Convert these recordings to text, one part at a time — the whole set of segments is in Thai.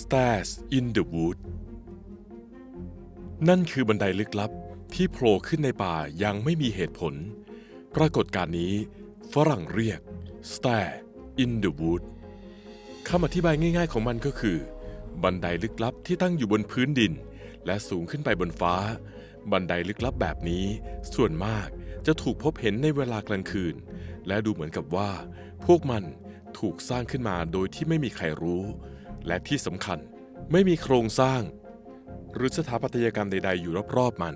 Stairs in the Wood นั่นคือบันไดลึกลับที่โผล่ขึ้นในป่ายังไม่มีเหตุผล ปรากฏการณ์นี้ฝรั่งเรียก Stair in the Wood คำอธิบายง่ายๆของมันก็คือ บันไดลึกลับที่ตั้งอยู่บนพื้นดิน และสูงขึ้นไปบนฟ้า บันไดลึกลับแบบนี้ส่วนมากจะถูกพบเห็นในเวลากลางคืน และดูเหมือนกับว่า พวกมันถูกสร้างขึ้นมาโดยที่ไม่มีใครรู้ และที่สำคัญไม่มีโครงสร้าง หรือสถาปัตยกรรมใด ๆ อยู่รอบๆมัน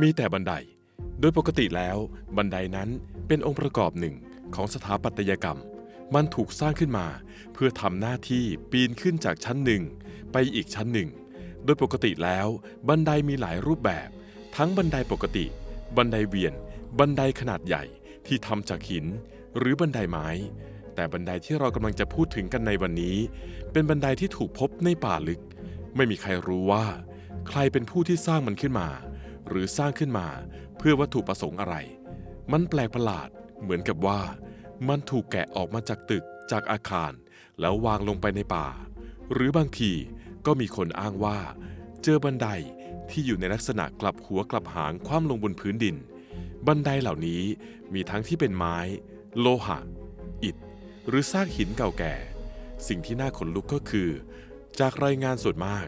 มีแต่บันได โดยปกติแล้วบันไดนั้นเป็นองค์ประกอบหนึ่งของสถาปัตยกรรม มันถูกสร้างขึ้นมา เพื่อทำหน้าที่ปีนขึ้นจากชั้นหนึ่งไปอีกชั้นหนึ่ง โดยปกติแล้วบันไดมีหลายรูปแบบ ทั้งบันไดปกติ บันไดเวียน บันไดขนาดใหญ่ที่ทำจากหิน หรือบันไดไม้ แต่บันไดที่เรากำลังจะพูดถึงกันในวันนี้ เป็นบันไดที่ถูกพบในป่าลึก ไม่มีใครรู้ว่า ใครเป็นผู้ที่สร้างมันขึ้นมา หรือสร้างขึ้นมาเพื่อวัตถุประสงค์อะไร มันแปลกประหลาดเหมือนกับว่า มันถูกแกะออกมาจากตึกจากอาคาร แล้ววางลงไปในป่า หรือบางทีก็มีคนอ้างว่า เจอบันไดที่อยู่ในลักษณะกลับหัวกลับหางคว่ำลงบนพื้นดิน บันไดเหล่านี้มีทั้งที่เป็นไม้ โลหะ อิฐ หรือซากหินเก่าแก่ สิ่งที่น่าขนลุกก็คือ จากรายงานส่วนมาก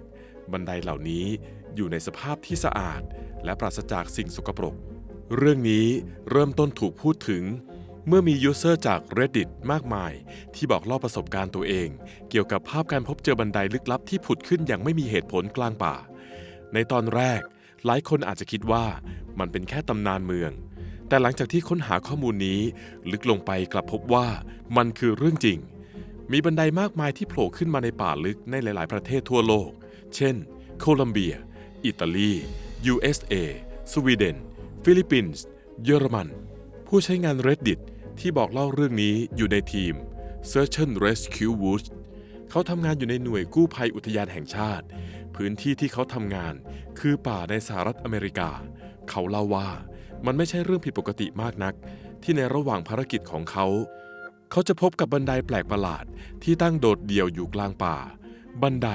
บันไดเหล่านี้อยู่ในสภาพที่สะอาด และปราศจากสิ่งสกปรก เรื่องนี้เริ่มต้นถูกพูดถึง เมื่อมียูเซอร์จาก Reddit มากมาย ที่บอกเล่าประสบการณ์ตัวเอง เกี่ยวกับภาพการพบเจอบันไดลึกลับที่ผุดขึ้นอย่างไม่มีเหตุผลกลางป่า ในตอนแรก หลายคนอาจจะคิดว่ามันเป็นแค่ตำนานเมือง แต่หลังจากที่ค้นหาข้อมูลนี้ ลึกลงไปกลับพบว่ามันคือเรื่องจริง มีบันไดมากมายที่โผล่ขึ้นมาในป่าลึกในหลาย ๆ ประเทศทั่วโลก เช่น โคลัมเบีย อิตาลี USA สวีเดน ฟิลิปปินส์ เยอรมัน ผู้ใช้งาน Reddit ที่บอกเล่าเรื่องนี้อยู่ในทีม Search and Rescue Woods เขาทำงานอยู่ในหน่วยกู้ภัยอุทยานแห่งชาติ พื้นที่ที่เขาทำงานคือป่าในสหรัฐอเมริกา เขาเล่าว่ามันไม่ใช่เรื่องผิดปกติมากนัก ที่ในระหว่างภารกิจของเขา เขาจะพบกับบันไดแปลกประหลาดที่ตั้งโดดเดี่ยวอยู่กลางป่า บันได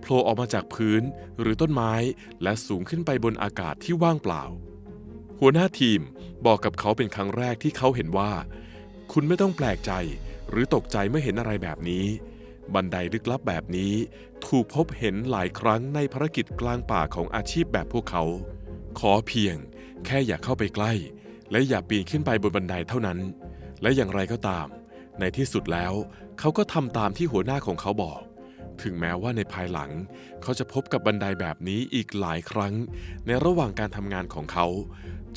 โผล่ออกมาจากพื้นหรือต้นไม้และสูงขึ้นไปบนอากาศที่ว่างเปล่า หัวหน้าทีมบอกกับเขาเป็นครั้งแรกที่เขาเห็นว่า คุณไม่ต้องแปลกใจหรือตกใจเมื่อเห็นอะไรแบบนี้ บันไดลึกลับแบบนี้ ถูกพบเห็นหลายครั้งในภารกิจกลางป่าของอาชีพแบบพวกเขา ขอเพียง แค่อย่าเข้าไปใกล้ และอย่าปีนขึ้นไปบนบันไดเท่านั้น และอย่างไรก็ตาม ในที่สุดแล้วเขาก็ทำตามที่หัวหน้าของเขาบอก ถึงแม้ว่าในภายหลัง เขาจะพบกับบันไดแบบนี้อีกหลายครั้ง ในระหว่างการทำงานของเขา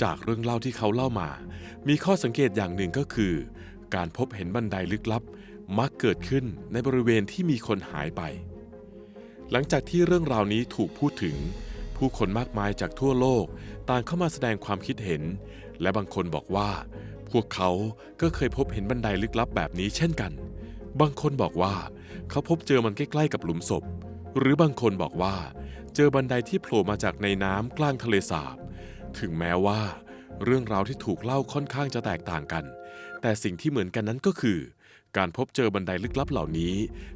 จากเรื่องเล่าที่เขาเล่ามา มีข้อสังเกตอย่างหนึ่งก็คือ การพบเห็นบันไดลึกลับ มักเกิดขึ้นในบริเวณที่มีคนหายไป หลังจากที่เรื่องราวนี้ถูกพูดถึง ผู้คนมากมายจากทั่วโลกต่างเข้ามาแสดงความคิดเห็น และบางคนบอกว่า พวกเขาก็เคยพบเห็นบันไดลึกลับแบบนี้เช่นกัน บางคนบอกว่า เขาพบเจอมันใกล้ๆกับหลุมศพ หรือบางคนบอกว่า เจอบันไดที่โผล่มาจากในน้ำกลางทะเลสาบ ถึงแม้ว่า เรื่องราวที่ถูกเล่าค่อนข้างจะแตกต่างกัน แต่สิ่งที่เหมือนกันนั้นก็คือ การพบเจอบันไดลึกลับเหล่านี้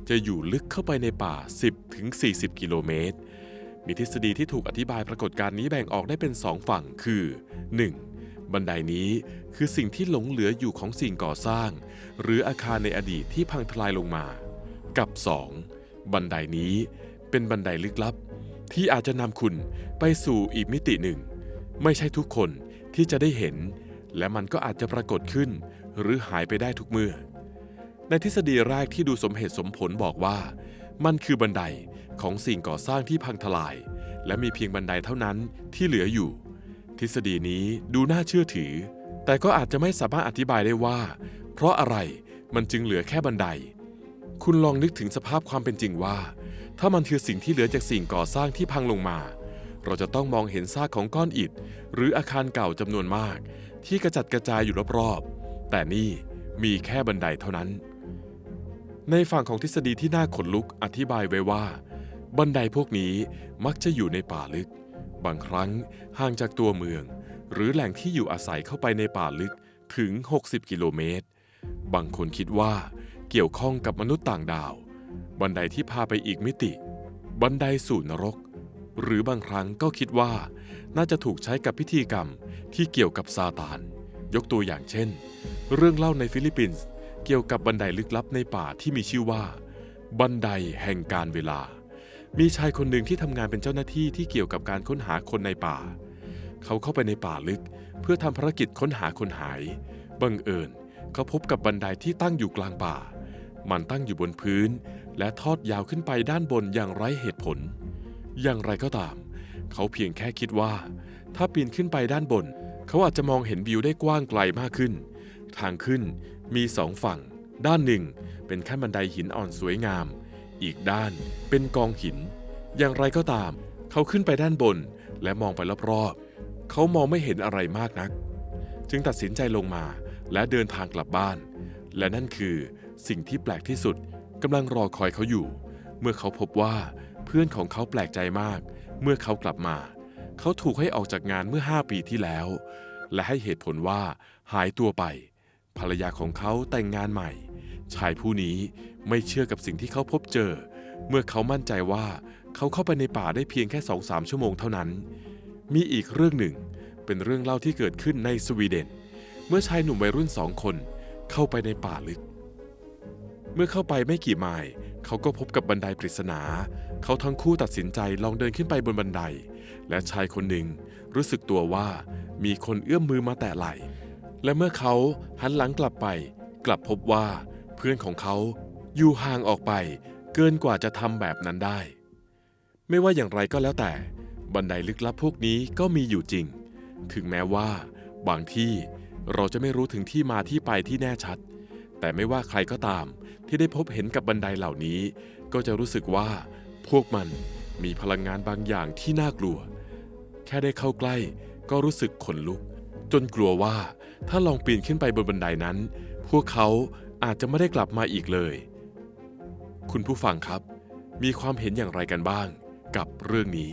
จะอยู่ลึกเข้าไปในป่า 10ถึง40 กิโลเมตร มีทฤษฎีที่ถูกอธิบายปรากฏการณ์นี้แบ่งออกได้เป็น 2 ฝั่งคือ 1. บันไดนี้คือสิ่งที่หลงเหลืออยู่ของสิ่งก่อสร้าง หรืออาคารในอดีตที่พังทลายลงมา กับ 2. บันไดนี้เป็นบันไดลึกลับ ที่อาจจะนำคุณไปสู่อีกมิติหนึ่ง ไม่ใช่ทุกคนที่จะได้เห็น และมันก็อาจจะปรากฏขึ้น หรือหายไปได้ทุกเมื่อ ในทฤษฎีแรกที่ดูสมเหตุสมผลบอกว่า มันคือบันไดของสิ่งก่อสร้างที่พังทลาย และมีเพียงบันไดเท่านั้นที่เหลืออยู่ ทฤษฎีนี้ดูน่าเชื่อถือ แต่ก็อาจจะไม่สามารถอธิบายได้ว่า เพราะอะไรมันจึงเหลือแค่บันได คุณลองนึกถึงสภาพความเป็นจริงว่า ถ้ามันคือสิ่งที่เหลือจากสิ่งก่อสร้างที่พังลงมา เราจะต้องมองเห็นซากของก้อนอิฐ หรืออาคารเก่าจำนวนมาก ที่กระจัดกระจายอยู่รอบๆแต่นี่มีแค่บันไดเท่านั้น ในฝั่งของทฤษฎีที่น่าขนลุกอธิบายไว้ว่า บันไดพวกนี้มักจะอยู่ในป่าลึก บางครั้งห่างจากตัวเมือง หรือแหล่งที่อยู่อาศัยเข้าไปในป่าลึกถึง 60 กิโลเมตร บางคนคิดว่าเกี่ยวข้องกับมนุษย์ต่างดาว บันไดที่พาไปอีกมิติ บันไดสู่นรก หรือบางครั้งก็คิดว่าน่าจะถูกใช้กับพิธีกรรมที่เกี่ยวกับซาตาน ยกตัวอย่างเช่น เรื่องเล่าในฟิลิปปินส์ กี่ยวกับบันไดลึกลับในป่าที่มีชื่อว่า บันไดแห่งการเวลา มีชายคนหนึ่งที่ทำงานเป็นเจ้าหน้าที่ที่เกี่ยวกับการค้นหาคนในป่า เขาเข้าไปในป่าลึก เพื่อทำภารกิจค้นหาคนหาย บังเอิญเขาพบกับบันไดที่ตั้งอยู่กลางป่า มันตั้งอยู่บนพื้น และทอดยาวขึ้นไปด้านบนอย่างไร้เหตุผล อย่างไรก็ตาม เขาเพียงแค่คิดว่า ถ้าปีนขึ้นไปด้านบน เขาอาจจะมองเห็นวิวได้กว้างไกลมากขึ้น ทางขึ้น มีสองฝั่ง ด้านหนึ่งเป็นขั้นบันไดหินอ่อนสวยงาม อีกด้านเป็นกองหิน อย่างไรก็ตาม เขาขึ้นไปด้านบนและมองไปรอบๆเขามองไม่เห็นอะไรมากนัก จึงตัดสินใจลงมาและเดินทางกลับบ้าน และนั่นคือสิ่งที่แปลกที่สุดกำลังรอคอยเขาอยู่ เมื่อเขาพบว่าเพื่อนของเขาแปลกใจมาก เมื่อเขากลับมา เขาถูกให้ออกจากงานเมื่อ 5 ปีที่แล้ว และให้เหตุผลว่าหายตัวไป ภรรยาของเขาแต่งงานใหม่ ชายผู้นี้ไม่เชื่อกับสิ่งที่เขาพบเจอ เมื่อเขามั่นใจว่าเขาเข้าไปในป่าได้เพียงแค่สองสามชั่วโมงเท่านั้น มีอีกเรื่องหนึ่ง เป็นเรื่องเล่าที่เกิดขึ้นในสวีเดน เมื่อชายหนุ่มวัยรุ่นสองคนเข้าไปในป่าลึก เมื่อเข้าไปไม่กี่ไมล์เขาก็พบกับบันไดปริศนา เขาทั้งคู่ตัดสินใจลองเดินขึ้นไปบนบันได และชายคนหนึ่งรู้สึกตัวว่ามีคนเอื้อมมือมาแตะไหล่ และเมื่อเขาหันหลังกลับไป กลับพบว่าเพื่อนของเขาอยู่ห่างออกไปเกินกว่าจะทำแบบนั้นได้ ไม่ว่าอย่างไรก็แล้วแต่ บันไดลึกลับพวกนี้ก็มีอยู่จริง ถึงแม้ว่า บางที่เราจะไม่รู้ถึงที่มาที่ไปที่แน่ชัด แต่ไม่ว่าใครก็ตามที่ได้พบเห็นกับบันไดเหล่านี้ ก็จะรู้สึกว่า พวกมันมีพลังงานบางอย่างที่น่ากลัว แค่ได้เข้าใกล้ก็รู้สึกขนลุก จนกลัวว่า ถ้าลองปีนขึ้นไปบนบันไดนั้น พวกเขาอาจจะไม่ได้กลับมาอีกเลย คุณผู้ฟังครับ มีความเห็นอย่างไรกันบ้างกับเรื่องนี้